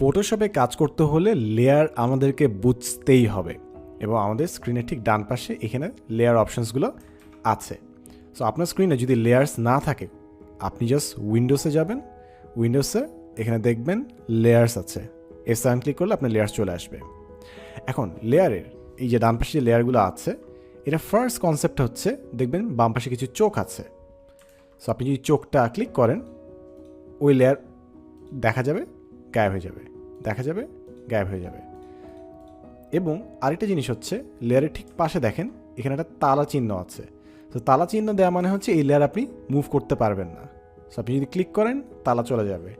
ফটোশপে কাজ করতে হলে লেয়ার আমাদেরকে বুঝতেই হবে এবং আমাদের স্ক্রিনের ঠিক ডান পাশে এখানে লেয়ার অপশানসগুলো আছে। সো আপনার স্ক্রিনে যদি লেয়ার্স না থাকে, আপনি জাস্ট উইন্ডোসে যাবেন উইন্ডোসে এখানে দেখবেন লেয়ার্স আছে। এর সাইন ক্লিক করলে আপনার লেয়ার্স চলে আসবে। এখন লেয়ারের এই যে ডান পাশে যে লেয়ারগুলো আছে এটা ফার্স্ট কনসেপ্ট হচ্ছে, দেখবেন বাম পাশে কিছু চোখ আছে। সো আপনি যদি চোখটা ক্লিক করেন, ওই লেয়ার দেখা যাবে, গায়েব হয়ে যাবে। দেখা যাবে, গায়েব হয়ে যাবে। এবং আরেকটা জিনিস হচ্ছে লেয়ারের ঠিক পাশে দেখেন, এখানে একটা তালা চিহ্ন আছে। তো তালা চিহ্ন দেওয়া মানে হচ্ছে, এই লেয়ার আপনি মুভ করতে পারবেন না। সো আপনি যদি ক্লিক করেন, তালা চলে যাবে।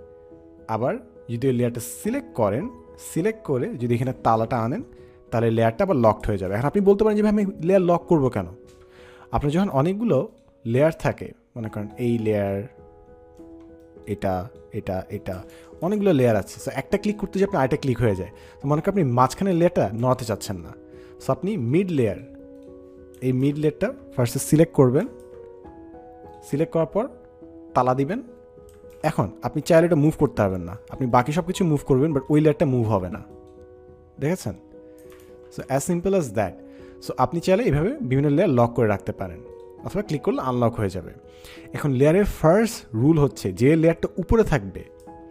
আবার যদি ওই লেয়ারটা সিলেক্ট করেন সিলেক্ট করে যদি এখানে তালাটা আনেন, তাহলে লেয়ারটা আবার লকড হয়ে যাবে। এখন আপনি বলতে পারেন যে, ভাই, আমি লেয়ার লক করব কেন? আপনার যখন অনেকগুলো লেয়ার থাকে, মনে করেন এই লেয়ার এটা এটা এটা। অনেকগুলো লেয়ার আছে। সো একটা ক্লিক করতে যে আপনার আরেকটা ক্লিক হয়ে যায়। তো মনে করেন আপনি মাঝখানের লেয়ারটা নড়াতে চাচ্ছেন না। সো আপনি মিড লেয়ার এই মিড লেয়ারটা ফার্স্টে সিলেক্ট করবেন। সিলেক্ট করার পর তালা দিবেন। এখন আপনি চাইলে এটা মুভ করতে পারবেন না। আপনি বাকি সব কিছু মুভ করবেন বাট ওই লেয়ারটা মুভ হবে না। দেখেছেন? So as simple as that so আপনি চাইলে এইভাবে বিভিন্ন লেয়ার লক করে রাখতে পারেন। অথবা ক্লিক করলে আনলক হয়ে যাবে। এখন লেয়ারের ফার্স্ট রুল হচ্ছে যে লেয়ারটা উপরে থাকবে,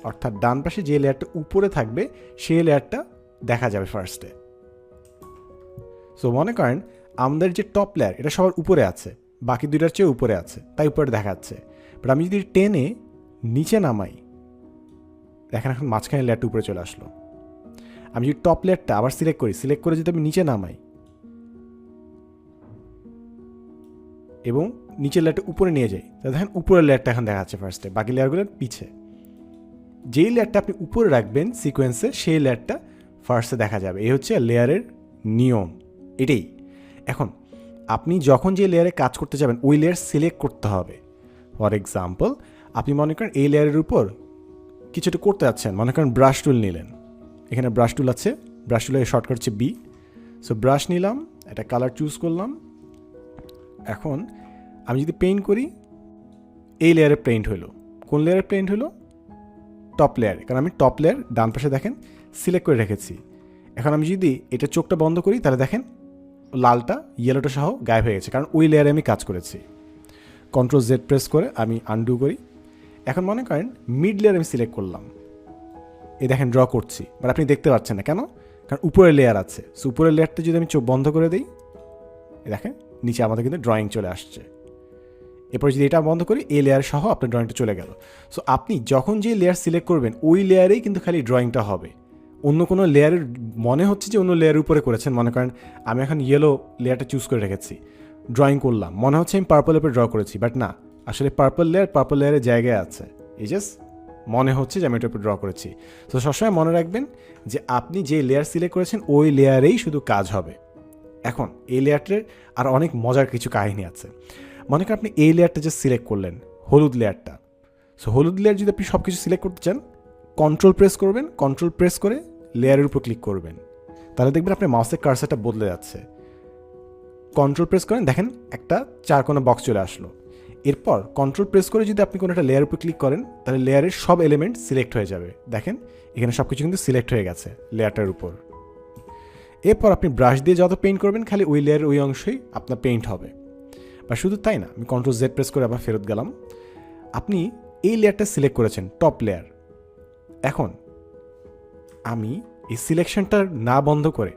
অর্থাৎ ডান পাশে যে লেয়ারটা উপরে থাকবে, সেই লেয়ারটা দেখা যাবে ফার্স্টে সো মনে করেন আমাদের যে টপ লেয়ার এটা সবার উপরে আছে, বাকি দুইটার চেয়ে উপরে আছে, তাই উপরে দেখাচ্ছে। বাট আমি যদি টেনে নিচে নামাই, দেখেন এখন মাঝখানে লেয়ারটা উপরে চলে আসলো। আমি যদি টপ লেয়ারটা আবার সিলেক্ট করি সিলেক্ট করে যদি আমি নিচে নামাই এবং নিচের লেয়ারটা উপরে নিয়ে যাই তাহলে দেখেন উপরের লেয়ারটা এখন দেখা যাচ্ছে ফার্স্টে বাকি লেয়ারগুলোর পিছে। যেই লেয়ারটা আপনি উপরে রাখবেন সিকোয়েন্সে সেই লেয়ারটা ফার্স্টে দেখা যাবে। এই হচ্ছে লেয়ারের নিয়ম। এটাই। এখন, আপনি যখন যে লেয়ারে কাজ করতে যাবেন, ওই লেয়ার সিলেক্ট করতে হবে। ফর এক্সাম্পল আপনি মনে করেন এই লেয়ারের উপর কিছুটা করতে যাচ্ছেন। মনে করেন ব্রাশ টুল নিলেন। এখানে ব্রাশ টুল আছে। ব্রাশ টুলের শর্টকাট হচ্ছে বি সো ব্রাশ নিলাম, একটা কালার চুজ করলাম। এখন আমি যদি পেইন্ট করি, এই লেয়ারে পেইন্ট হলো কোন লেয়ারে পেইন্ট হলো টপ লেয়ারে কারণ আমি টপ লেয়ার ডান পাশে দেখেন সিলেক্ট করে রেখেছি। এখন আমি যদি এটা চোখটা বন্ধ করি, তাহলে দেখেন লালটা ইয়েলোটা সহ গায়েব হয়ে গেছে। কারণ ওই লেয়ারে আমি কাজ করেছি। কন্ট্রোল জেড প্রেস করে আমি আনডু করি। এখন মনে করেন মিড লেয়ার আমি সিলেক্ট করলাম। এই দেখেন ড্র করছি। বাট আপনি দেখতে পাচ্ছেন না। কেন? কারণ উপরের লেয়ার আছে। সো উপরের লেয়ারটা যদি আমি চোখ বন্ধ করে দিই দেখেন নিচে আমাদের কিন্তু ড্রয়িং চলে আসছে। এরপর যদি এটা বন্ধ করি, এই লেয়ার সহ আপনার ড্রয়িংটা চলে গেল। সো আপনি যখন যে লেয়ার সিলেক্ট করবেন, ওই লেয়ারেই কিন্তু খালি ড্রয়িংটা হবে। অন্য কোনো লেয়ারের মনে হচ্ছে যে অন্য লেয়ারের উপরে করেছেন। মনে করেন, আমি এখন ইয়েলো লেয়ারটা চুজ করে রেখেছি। ড্রয়িং করলাম। মনে হচ্ছে আমি পার্পলের উপরে ড্র করেছি বাট না। আসলে পার্পল লেয়ার পার্পল লেয়ারের জায়গায় আছে। এই জাস্ট মনে হচ্ছে যে আমি এটার উপর ড্র করেছি। তো সবসময় মনে রাখবেন যে আপনি যে লেয়ার সিলেক্ট করেছেন, ওই লেয়ারেই শুধু কাজ হবে। এখন, এই লেয়ারটার আর অনেক মজার কিছু কাহিনী আছে। মনে করেন আপনি এই লেয়ারটা যে সিলেক্ট করলেন, হলুদ লেয়ারটা। সো হলুদ লেয়ার যদি আপনি সব কিছু সিলেক্ট করতে চান কন্ট্রোল প্রেস করবেন কন্ট্রোল প্রেস করে লেয়ারের উপর ক্লিক করবেন। তাহলে দেখবেন আপনার মাউসের কার্সারটা বদলে যাচ্ছে। কন্ট্রোল প্রেস করেন, দেখেন একটা চার কোনো বক্স চলে আসলো। এরপর কন্ট্রোল প্রেস করে যদি আপনি কোনো একটা লেয়ার উপর ক্লিক করেন, তাহলে লেয়ারের সব এলিমেন্ট সিলেক্ট হয়ে যাবে। দেখেন, এখানে সব কিছু কিন্তু সিলেক্ট হয়ে গেছে লেয়ারটার উপর। এরপর আপনি ব্রাশ দিয়ে যত পেইন্ট করবেন, খালি ওই লেয়ারের ওই অংশই আপনার পেইন্ট হবে। বা শুধু তাই না, আমি কন্ট্রোল জেড প্রেস করে আবার ফেরত গেলাম। আপনি এই লেয়ারটা সিলেক্ট করেছেন টপ লেয়ার এখন, আমি এই সিলেকশনটা না বন্ধ করে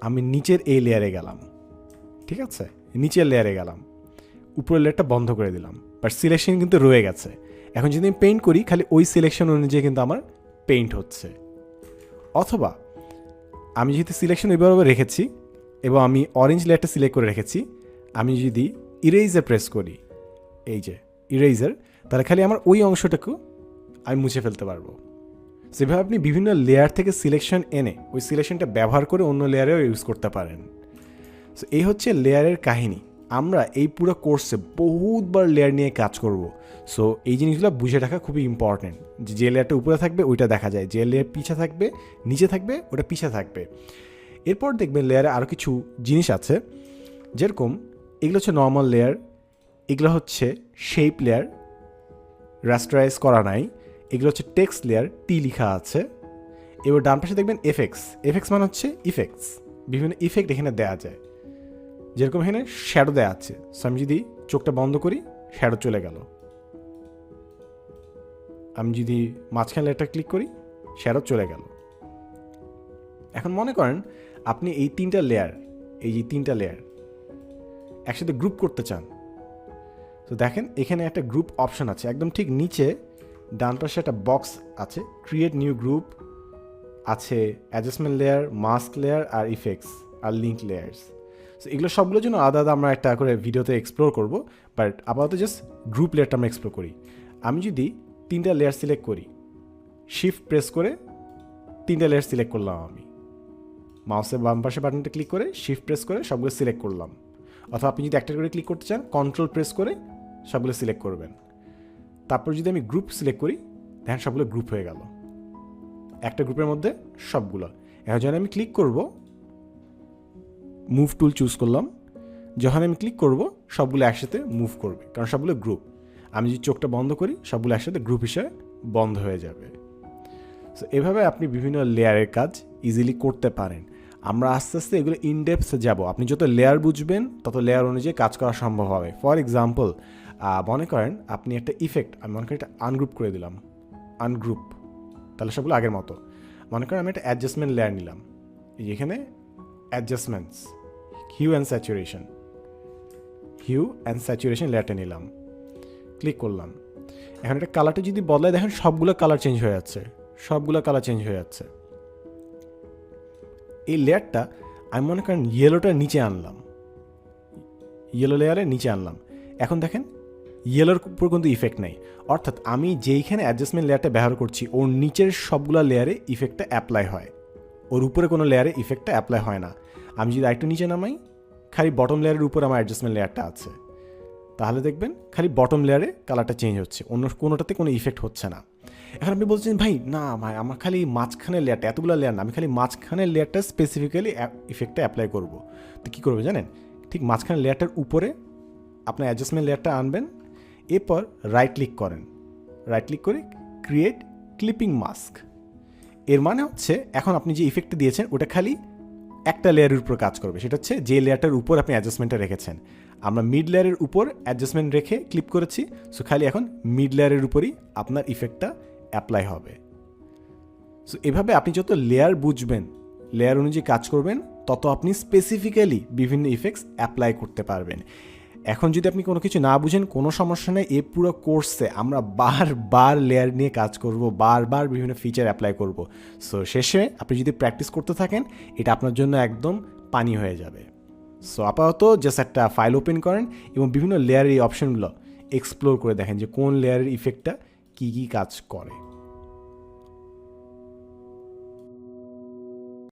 আমি নিচের এই লেয়ারে গেলাম। ঠিক আছে? নিচের লেয়ারে গেলাম। উপরের লেয়ারটা বন্ধ করে দিলাম। বাট সিলেকশন কিন্তু রয়ে গেছে। এখন যদি আমি পেইন্ট করি, খালি ওই সিলেকশন অনুযায়ী কিন্তু আমার পেইন্ট হচ্ছে। অথবা আমি যেহেতু সিলেকশন ওইভাবে রেখেছি এবং আমি অরেঞ্জ লেয়ারটা সিলেক্ট করে রেখেছি, আমি যদি ইরেজার প্রেস করি, এই যে ইরেজার তাহলে খালি আমার ওই অংশটাকেও আমি মুছে ফেলতে পারব। সেভাবে আপনি বিভিন্ন লেয়ার থেকে সিলেকশন এনে ওই সিলেকশনটা ব্যবহার করে অন্য লেয়ারেও ইউজ করতে পারেন। সো এই হচ্ছে লেয়ারের কাহিনী। আমরা এই পুরো কোর্সে বহুতবার লেয়ার নিয়ে কাজ করব। সো এই জিনিসগুলো বুঝে রাখা খুবই ইম্পর্টেন্ট যে লেয়ারটা উপরে থাকবে, ওইটা দেখা যায়। যে লেয়ার পিছে থাকবে, নিচে থাকবে, ওটা পিছে থাকবে। এরপর দেখবেন লেয়ারে আরও কিছু জিনিস আছে। যেরকম, এগুলো হচ্ছে নর্মাল লেয়ার এগুলো হচ্ছে শেপ লেয়ার রাস্টারাইজ করা নাই। এগুলো হচ্ছে টেক্সট লেয়ার টি লিখা আছে। এবার ডান পাশে দেখবেন এফেক্টস এফেক্টস মানে হচ্ছে ইফেক্টস বিভিন্ন ইফেক্ট এখানে দেওয়া যায়। যেরকম এখানে শ্যাডো দেওয়া আছে। সো আমি যদি চোখটা বন্ধ করি শ্যাডো চলে গেল। আমি যদি মাঝখানে লেয়ারটা ক্লিক করি শ্যাডো চলে গেল। এখন মনে করেন, আপনি এই তিনটা লেয়ার এই যে তিনটা লেয়ার একসাথে গ্রুপ করতে চান। তো দেখেন, এখানে একটা গ্রুপ অপশন আছে। একদম ঠিক নিচে, ডান পাশে একটা বক্স আছে। ক্রিয়েট নিউ গ্রুপ আছে অ্যাডজাস্টমেন্ট লেয়ার মাস্ক লেয়ার আর ইফেক্টস আর লিঙ্ক লেয়ার্স সো এগুলো সবগুলোর জন্য আলাদা আলাদা আমরা একটা করে ভিডিওতে এক্সপ্লোর করব বাট আপাতত জাস্ট গ্রুপ লেয়ারটা আমরা এক্সপ্লোর করি। আমি যদি তিনটা লেয়ার সিলেক্ট করি শিফট প্রেস করে তিনটা লেয়ার সিলেক্ট করলাম আমি। মাউসের বাম পাশে বাটনটা ক্লিক করে শিফট প্রেস করে সবগুলো সিলেক্ট করলাম। অথবা আপনি যদি একটা করে ক্লিক করতে চান কন্ট্রোল প্রেস করে সবগুলো সিলেক্ট করবেন। তারপর যদি আমি গ্রুপ সিলেক্ট করি দেখেন সবগুলো গ্রুপ হয়ে গেল। একটা গ্রুপের মধ্যে সবগুলো। এখন যখন আমি ক্লিক করব মুভ টুল চুজ করলাম, যখন আমি ক্লিক করব, সবগুলো একসাথে মুভ করবে। কারণ সবগুলো গ্রুপ আমি যদি চোখটা বন্ধ করি, সবগুলো একসাথে গ্রুপ হিসেবে বন্ধ হয়ে যাবে। সো এভাবে আপনি বিভিন্ন লেয়ারের কাজ ইজিলি করতে পারেন। আমরা আস্তে আস্তে এগুলো ইনডেপথ যাব। আপনি যত লেয়ার বুঝবেন, তত লেয়ার অনুযায়ী কাজ করা সম্ভব হবে। ফর এক্সাম্পল মনে করেন আপনি একটা ইফেক্ট আমি মনে করি একটা আনগ্রুপ করে দিলাম। আনগ্রুপ তাহলে সবগুলো আগের মতো। মনে করেন আমি একটা অ্যাডজাস্টমেন্ট লেয়ার নিলাম। এখানে adjustments hue and saturation hue and saturation লেয়ারটা নিলাম। ক্লিক করলাম। এখন এটা কালারটা যদি বদলায় দেখেন, সবগুলো কালার চেঞ্জ হয়ে যাচ্ছে। সবগুলো কালার চেঞ্জ হয়ে যাচ্ছে। এই লেয়ারটা আমি মনে করেন ইয়েলোটার নিচে আনলাম। ইয়েলো লেয়ারের নিচে আনলাম। এখন দেখেন ইয়েলোর উপর কিন্তু ইফেক্ট নেই। অর্থাৎ আমি যেইখানে অ্যাডজাস্টমেন্ট লেয়ারটা ব্যবহার করছি, ওর নিচের সবগুলো লেয়ারে ইফেক্টটা অ্যাপ্লাই হয়। ওর উপরে কোনো লেয়ারে ইফেক্টটা অ্যাপ্লাই হয় না। আমি যদি আরেকটু নিচে নামাই, খালি বটম লেয়ারের উপর আমার অ্যাডজাস্টমেন্ট লেয়ারটা আছে। তাহলে দেখবেন খালি বটম লেয়ারে কালারটা চেঞ্জ হচ্ছে, অন্য কোনোটাতে কোনো ইফেক্ট হচ্ছে না। এখন আপনি বলছেন, ভাই, না ভাই, আমার খালি মাঝখানের লেয়ারটা এতগুলো লেয়ার না, আমি খালি মাঝখানের লেয়ারটা স্পেসিফিক্যালি ইফেক্টটা অ্যাপ্লাই করব। তো কী করবে জানেন? ঠিক মাঝখানের লেয়ারটার উপরে আপনার অ্যাডজাস্টমেন্ট লেয়ারটা আনবেন, এরপর রাইট ক্লিক করেন। রাইট ক্লিক করে ক্রিয়েট ক্লিপিং মাস্ক এর মানে হচ্ছে, এখন আপনি যে ইফেক্টটা দিয়েছেন, ওটা খালি একটা লেয়ারের উপর কাজ করবে। সেটা হচ্ছে যে লেয়ারটার উপর আপনি অ্যাডজাস্টমেন্টটা রেখেছেন। আমরা মিড লেয়ারের উপর অ্যাডজাস্টমেন্ট রেখে ক্লিপ করেছি। সো খালি এখন মিড লেয়ারের উপরই আপনার ইফেক্টটা অ্যাপ্লাই হবে। সো এভাবে আপনি যত লেয়ার বুঝবেন লেয়ার অনুযায়ী কাজ করবেন, তত আপনি স্পেসিফিক্যালি বিভিন্ন ইফেক্টস অ্যাপ্লাই করতে পারবেন। এখন যদি আপনি কোনো কিছু না বুঝেন, কোনো সমস্যা নেই এই পুরো কোর্সে আমরা বারবার লেয়ার নিয়ে কাজ করব, বারবার বিভিন্ন ফিচার অ্যাপ্লাই করব। সো শেষে আপনি যদি প্র্যাকটিস করতে থাকেন, এটা আপনার জন্য একদম পানি হয়ে যাবে। সো আপাতত জাস্ট একটা ফাইল ওপেন করেন এবং বিভিন্ন লেয়ারের এই অপশনগুলো এক্সপ্লোর করে দেখেন যে কোন লেয়ারের ইফেক্টটা কী কী কাজ করে।